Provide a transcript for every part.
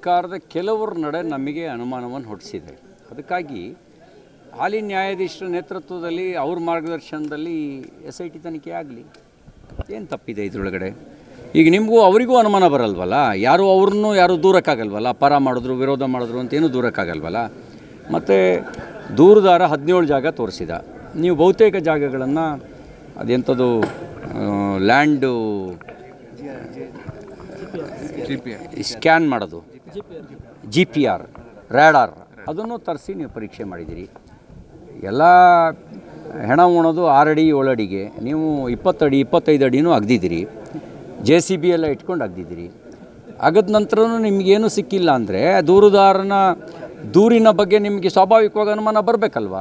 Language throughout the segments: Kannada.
ಸರ್ಕಾರದ ಕೆಲವರ ನಡೆ ನಮಗೆ ಅನುಮಾನವನ್ನು ಹುಟ್ಟಿಸಿದೆ ಅದಕ್ಕಾಗಿ ಹಾಲಿ ನ್ಯಾಯಾಧೀಶರ ನೇತೃತ್ವದಲ್ಲಿ ಅವ್ರ ಮಾರ್ಗದರ್ಶನದಲ್ಲಿ ಎಸ್ ಐ ಟಿ ತನಿಖೆ ಆಗಲಿ. ಏನು ತಪ್ಪಿದೆ ಇದರೊಳಗಡೆ? ಈಗ ನಿಮಗೂ ಅವರಿಗೂ ಅನುಮಾನ ಬರಲ್ವಲ್ಲ? ಯಾರು ಅವ್ರನ್ನೂ ಯಾರು ದೂರಕ್ಕಾಗಲ್ವಲ್ಲ? ಪರ ಮಾಡಿದ್ರು ವಿರೋಧ ಮಾಡಿದ್ರು ಅಂತ ಏನೂ ದೂರಕ್ಕಾಗಲ್ವಲ್ಲ? ಮತ್ತು ದೂರದಾರ ಹದಿನೇಳು ಜಾಗ ತೋರಿಸಿದ. ನೀವು ಬಹುತೇಕ ಜಾಗಗಳನ್ನು ಅದೆಂಥದ್ದು ಲ್ಯಾಂಡು ಸ್ಕ್ಯಾನ್ ಮಾಡೋದು. ಜಿ ಪಿ ಆರ್ ರ್ಯಾಡಾರ್ ಅದನ್ನು ತರಿಸಿ ನೀವು ಪರೀಕ್ಷೆ ಮಾಡಿದ್ದೀರಿ. ಎಲ್ಲ ಹೆಣ ಉಣೋದು ಆರಡಿ, ಏಳಡಿಗೆ ನೀವು ಇಪ್ಪತ್ತಡಿ, ಇಪ್ಪತ್ತೈದು ಅಡಿನೂ ಅಗ್ದಿದ್ದೀರಿ. ಜೆ ಸಿ ಬಿ ಎಲ್ಲ ಇಟ್ಕೊಂಡು ಅಗ್ದಿದ್ದೀರಿ. ಅಗದ ನಂತರನೂ ನಿಮಗೇನು ಸಿಕ್ಕಿಲ್ಲ ಅಂದರೆ ದೂರುದಾರನ ದೂರಿನ ಬಗ್ಗೆ ನಿಮಗೆ ಸ್ವಾಭಾವಿಕವಾಗಿ ಅನುಮಾನ ಬರಬೇಕಲ್ವ?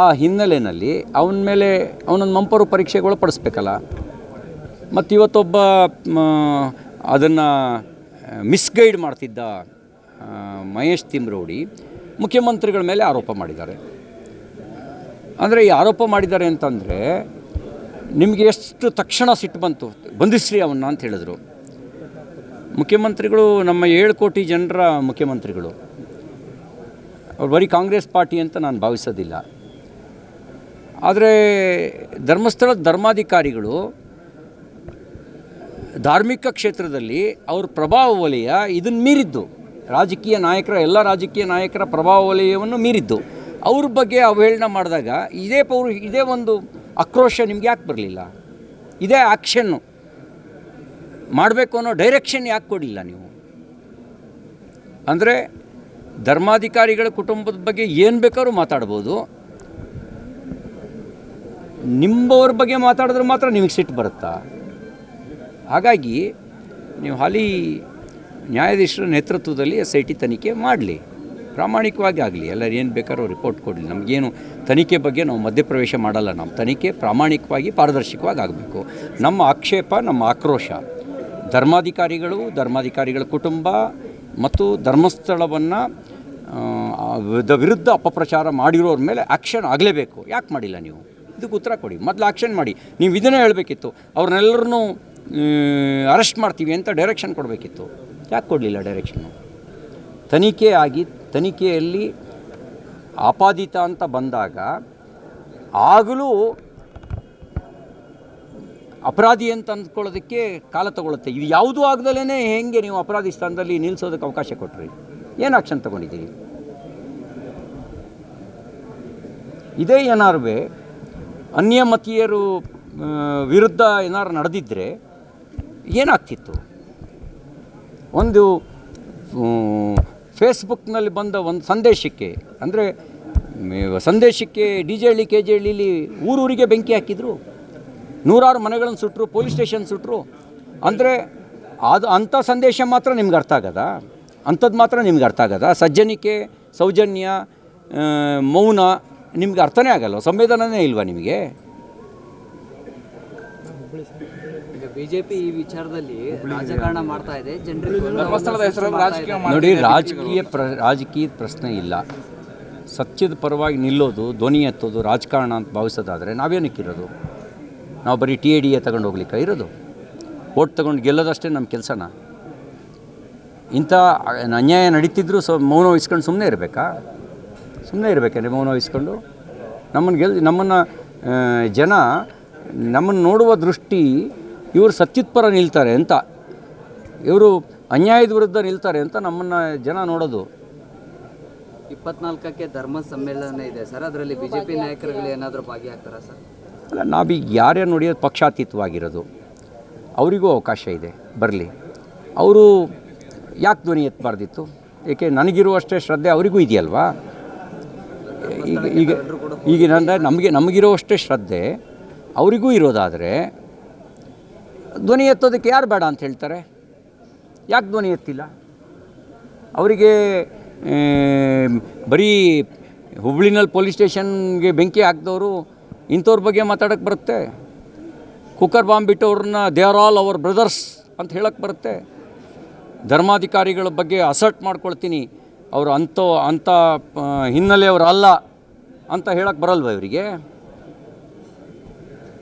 ಆ ಹಿನ್ನೆಲೆಯಲ್ಲಿ ಅವನ ಮೇಲೆ ಅವನನ್ನು ಮಂಪರು ಪರೀಕ್ಷೆಗೆ ಒಳಪಡಿಸ್ಬೇಕಲ್ಲ ಮತ್ತು ಇವತ್ತೊಬ್ಬ ಅದನ್ನು ಮಿಸ್ಗೈಡ್ ಮಾಡ್ತಿದ್ದ ಮಹೇಶ್ ತಿಮ್ರೋಡಿ ಮುಖ್ಯಮಂತ್ರಿಗಳ ಮೇಲೆ ಆರೋಪ ಮಾಡಿದ್ದಾರೆ. ಅಂದರೆ ಈ ಆರೋಪ ಮಾಡಿದ್ದಾರೆ ಅಂತಂದರೆ ನಿಮಗೆ ಎಷ್ಟು ತಕ್ಷಣ ಸಿಟ್ಟು ಬಂತು, ಬಂಧಿಸ್ರಿ ಅವನ್ನ ಅಂತ ಹೇಳಿದರು. ಮುಖ್ಯಮಂತ್ರಿಗಳು, ನಮ್ಮ ಏಳು ಕೋಟಿ ಜನರ ಮುಖ್ಯಮಂತ್ರಿಗಳು, ಅವ್ರು ಬರೀ ಕಾಂಗ್ರೆಸ್ ಪಾರ್ಟಿ ಅಂತ ನಾನು ಭಾವಿಸೋದಿಲ್ಲ. ಆದರೆ ಧರ್ಮಸ್ಥಳದ ಧರ್ಮಾಧಿಕಾರಿಗಳು ಧಾರ್ಮಿಕ ಕ್ಷೇತ್ರದಲ್ಲಿ ಅವ್ರ ಪ್ರಭಾವ ವಲಯ ಇದನ್ನು ಮೀರಿದ್ದು. ರಾಜಕೀಯ ನಾಯಕರ, ಎಲ್ಲ ರಾಜಕೀಯ ನಾಯಕರ ಪ್ರಭಾವ ವಲಯವನ್ನು ಮೀರಿದ್ದು. ಅವ್ರ ಬಗ್ಗೆ ಅವಹೇಳನ ಮಾಡಿದಾಗ ಇದೇ ಪೌರು, ಇದೇ ಒಂದು ಆಕ್ರೋಶ ನಿಮ್ಗೆ ಯಾಕೆ ಬರಲಿಲ್ಲ? ಇದೇ ಆ್ಯಕ್ಷನ್ನು ಮಾಡಬೇಕು ಅನ್ನೋ ಡೈರೆಕ್ಷನ್ ಯಾಕೆ ಕೊಡಿಲ್ಲ ನೀವು? ಅಂದರೆ ಧರ್ಮಾಧಿಕಾರಿಗಳ ಕುಟುಂಬದ ಬಗ್ಗೆ ಏನು ಬೇಕಾದ್ರೂ ಮಾತಾಡ್ಬೋದು. ನಿಂಬವ್ರ ಬಗ್ಗೆ ಮಾತಾಡಿದ್ರೆ ಮಾತ್ರ ನಿಮಗೆ ಸಿಟ್ಟು ಬರುತ್ತಾ? ಹಾಗಾಗಿ ನೀವು ಹಾಲಿ ನ್ಯಾಯಾಧೀಶರ ನೇತೃತ್ವದಲ್ಲಿ ಎಸ್ ಐ ಟಿ ತನಿಖೆ ಮಾಡಲಿ. ಪ್ರಾಮಾಣಿಕವಾಗಿ ಆಗಲಿ. ಎಲ್ಲರೂ ಏನು ಬೇಕಾದ್ರೂ ರಿಪೋರ್ಟ್ ಕೊಡಲಿ. ನಮಗೇನು ತನಿಖೆ ಬಗ್ಗೆ ನಾವು ಮಧ್ಯಪ್ರವೇಶ ಮಾಡಲ್ಲ. ನಾವು ತನಿಖೆ ಪ್ರಾಮಾಣಿಕವಾಗಿ ಪಾರದರ್ಶಕವಾಗಿ ಆಗಬೇಕು. ನಮ್ಮ ಆಕ್ಷೇಪ, ನಮ್ಮ ಆಕ್ರೋಶ, ಧರ್ಮಾಧಿಕಾರಿಗಳು, ಧರ್ಮಾಧಿಕಾರಿಗಳ ಕುಟುಂಬ ಮತ್ತು ಧರ್ಮಸ್ಥಳವನ್ನು ವಿರುದ್ಧ ಅಪಪ್ರಚಾರ ಮಾಡಿರೋರ ಮೇಲೆ ಆ್ಯಕ್ಷನ್ ಆಗಲೇಬೇಕು. ಯಾಕೆ ಮಾಡಿಲ್ಲ ನೀವು? ಇದಕ್ಕೆ ಉತ್ತರ ಕೊಡಿ. ಮೊದಲು ಆ್ಯಕ್ಷನ್ ಮಾಡಿ. ನೀವು ಇದನ್ನೇ ಹೇಳಬೇಕಿತ್ತು. ಅವ್ರನ್ನೆಲ್ಲರನ್ನೂ ಅರೆಸ್ಟ್ ಮಾಡ್ತೀವಿ ಅಂತ ಡೈರೆಕ್ಷನ್ ಕೊಡಬೇಕಿತ್ತು. ಯಾಕೆ ಕೊಡಲಿಲ್ಲ ಡೈರೆಕ್ಷನ್ನು ತನಿಖೆ ಆಗಿ, ತನಿಖೆಯಲ್ಲಿ ಆಪಾದಿತ ಅಂತ ಬಂದಾಗ ಆಗಲೂ ಅಪರಾಧಿ ಅಂತ ಅಂದ್ಕೊಳ್ಳೋದಕ್ಕೆ ಕಾಲ ತಗೊಳುತ್ತೆ. ಇದು ಯಾವುದೂ ಆಗದಲ್ಲೇ ಹೇಗೆ ನೀವು ಅಪರಾಧಿ ಸ್ಥಾನದಲ್ಲಿ ನಿಲ್ಲಿಸೋದಕ್ಕೆ ಅವಕಾಶ ಕೊಟ್ರಿ? ಏನು ಆಕ್ಷನ್ ತಗೊಂಡಿದ್ದೀರಿ? ಇದೇ ಏನಾರು ಅನ್ಯಮತೀಯರು ವಿರುದ್ಧ ಏನಾರು ನಡೆದಿದ್ದರೆ ಏನಾಗ್ತಿತ್ತು? ಒಂದು ಫೇಸ್ಬುಕ್ನಲ್ಲಿ ಬಂದ ಒಂದು ಸಂದೇಶಕ್ಕೆ, ಅಂದರೆ ಸಂದೇಶಕ್ಕೆ D J Halli, K J ಹಳ್ಳಿಲಿ ಊರೂರಿಗೆ ಬೆಂಕಿ ಹಾಕಿದರು. ನೂರಾರು ಮನೆಗಳನ್ನು ಸುಟ್ಟರು ಪೊಲೀಸ್ ಸ್ಟೇಷನ್ ಸುಟ್ಟರು ಅಂದರೆ, ಅದು ಅಂಥ ಸಂದೇಶ ಮಾತ್ರ ನಿಮ್ಗೆ ಅರ್ಥ ಆಗದ? ಅಂಥದ್ದು ಮಾತ್ರ ನಿಮ್ಗೆ ಅರ್ಥ ಆಗದ? ಸಜ್ಜನಿಕೆ, ಸೌಜನ್ಯ ಮೌನ ನಿಮ್ಗೆ ಅರ್ಥನೇ ಆಗಲ್ಲ ಸಂವೇದನನೇ ಇಲ್ವಾ ನಿಮಗೆ? ಬಿಜೆಪಿ ಈ ವಿಚಾರದಲ್ಲಿ ರಾಜಕಾರಣ ಮಾಡ್ತಾ ಇದೆ. ಜನರಿಗೆ ನೋಡಿ ರಾಜಕೀಯ ಪ್ರ ರಾಜಕೀಯದ ಪ್ರಶ್ನೆ ಇಲ್ಲ. ಸತ್ಯದ ಪರವಾಗಿ ನಿಲ್ಲೋದು ಧ್ವನಿ ಎತ್ತೋದು ರಾಜಕಾರಣ ಅಂತ ಭಾವಿಸೋದಾದರೆ ನಾವೇನಕ್ಕಿರೋದು ನಾವು ಬರೀ ಟಿ ಎ ಡಿ ಎ ತಗೊಂಡು ಹೋಗ್ಲಿಕ್ಕೆ ಇರೋದು? ಓಟ್ ತಗೊಂಡು ಗೆಲ್ಲೋದಷ್ಟೇ ನಮ್ಮ ಕೆಲಸನ? ಇಂಥ ಅನ್ಯಾಯ ನಡೀತಿದ್ರು ಸೊ ಮೌನ ವಹಿಸ್ಕೊಂಡು ಸುಮ್ಮನೆ ಇರಬೇಕಾ? ಸುಮ್ಮನೆ ಇರಬೇಕಂದ್ರೆ ಮೌನ ವಹಿಸ್ಕೊಂಡು? ನಮ್ಮನ್ನು ಗೆಲ್ ನಮ್ಮನ್ನು ಜನ ನಮ್ಮನ್ನು ನೋಡುವ ದೃಷ್ಟಿ ಇವರು ಸತ್ಯುತ್ಪರ ಪರ ನಿಲ್ತಾರೆ ಅಂತ. ಇವರು ಅನ್ಯಾಯದ ವಿರುದ್ಧ ನಿಲ್ತಾರೆ ಅಂತ ನಮ್ಮನ್ನು ಜನ ನೋಡೋದು. ಇಪ್ಪತ್ನಾಲ್ಕಕ್ಕೆ ಧರ್ಮ ಸಮ್ಮೇಳನ ಇದೆ ಸರ್. ಅದರಲ್ಲಿ ಬಿ ಜೆ ಪಿ ನಾಯಕರುಗಳು ಏನಾದರೂ ಭಾಗಿಯಾಗ್ತಾರಾ ಸರ್? ಅಲ್ಲ ನಾವೀಗ ಯಾರ್ಯಾರು ನೋಡಿಯೋದು ಪಕ್ಷಾತೀತವಾಗಿರೋದು. ಅವರಿಗೂ ಅವಕಾಶ ಇದೆ ಬರಲಿ. ಅವರು ಯಾಕೆ ಧ್ವನಿ ಎತ್ತಬಾರ್ದಿತ್ತು ಏಕೆ ನನಗಿರುವಷ್ಟೇ ಶ್ರದ್ಧೆ ಅವರಿಗೂ ಇದೆಯಲ್ವಾ? ಈಗ ಈಗ ಈಗ ನಮಗೆ ನಮಗಿರುವಷ್ಟೇ ಶ್ರದ್ಧೆ ಅವರಿಗೂ ಇರೋದಾದರೆ ಧ್ವನಿ ಎತ್ತೋದಕ್ಕೆ ಯಾರು ಬೇಡ ಅಂತ ಹೇಳ್ತಾರೆ? ಯಾಕೆ ಧ್ವನಿ ಎತ್ತಿಲ್ಲ? ಅವರಿಗೆ ಬರೀ ಹುಬ್ಳಿನಲ್ಲಿ ಪೊಲೀಸ್ ಸ್ಟೇಷನ್ಗೆ ಬೆಂಕಿ ಹಾಕಿದವರು ಇಂಥವ್ರ ಬಗ್ಗೆ ಮಾತಾಡೋಕ್ಕೆ ಬರುತ್ತೆ? Cooker bomb ಬಿಟ್ಟವ್ರನ್ನ they are all our brothers ಅಂತ ಹೇಳಕ್ಕೆ ಬರುತ್ತೆ? ಧರ್ಮಾಧಿಕಾರಿಗಳ ಬಗ್ಗೆ ಅಸರ್ಟ್ ಮಾಡ್ಕೊಳ್ತೀನಿ. ಅವರು ಅಂಥ ಅಂಥ ಹಿನ್ನೆಲೆಯವರು ಅಲ್ಲ ಅಂತ ಹೇಳಕ್ಕೆ ಬರಲ್ವ ಇವರಿಗೆ?